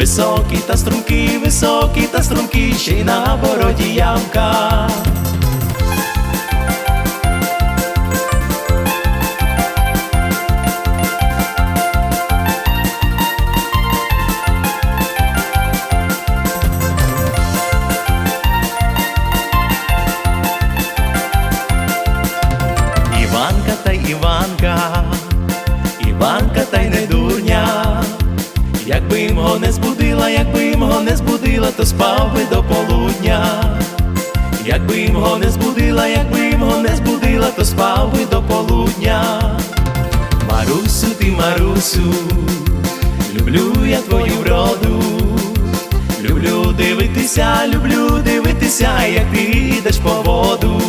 Високий та стрункий, високий та стрункий, ще й на бороді ямка. Іванка та Іванка, Іванка та й не дурня. Якби його не збудила, якби його не збудила, то спав би до полудня. Якби його не збудила, якби його не збудила, то спав би до полудня. Марусю, ти Марусю, люблю я твою вроду. Люблю дивитися, люблю дивитися, як ти йдеш по воду.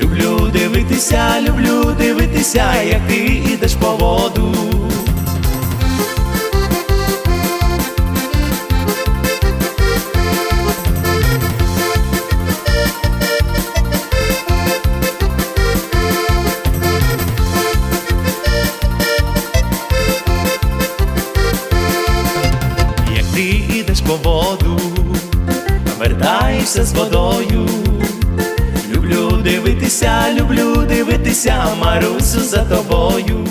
Люблю дивитися, люблю дивитися, як ти йдеш по воду. Воду, вертаєшся з водою. Люблю дивитися, люблю дивитися, Марусю за тобою.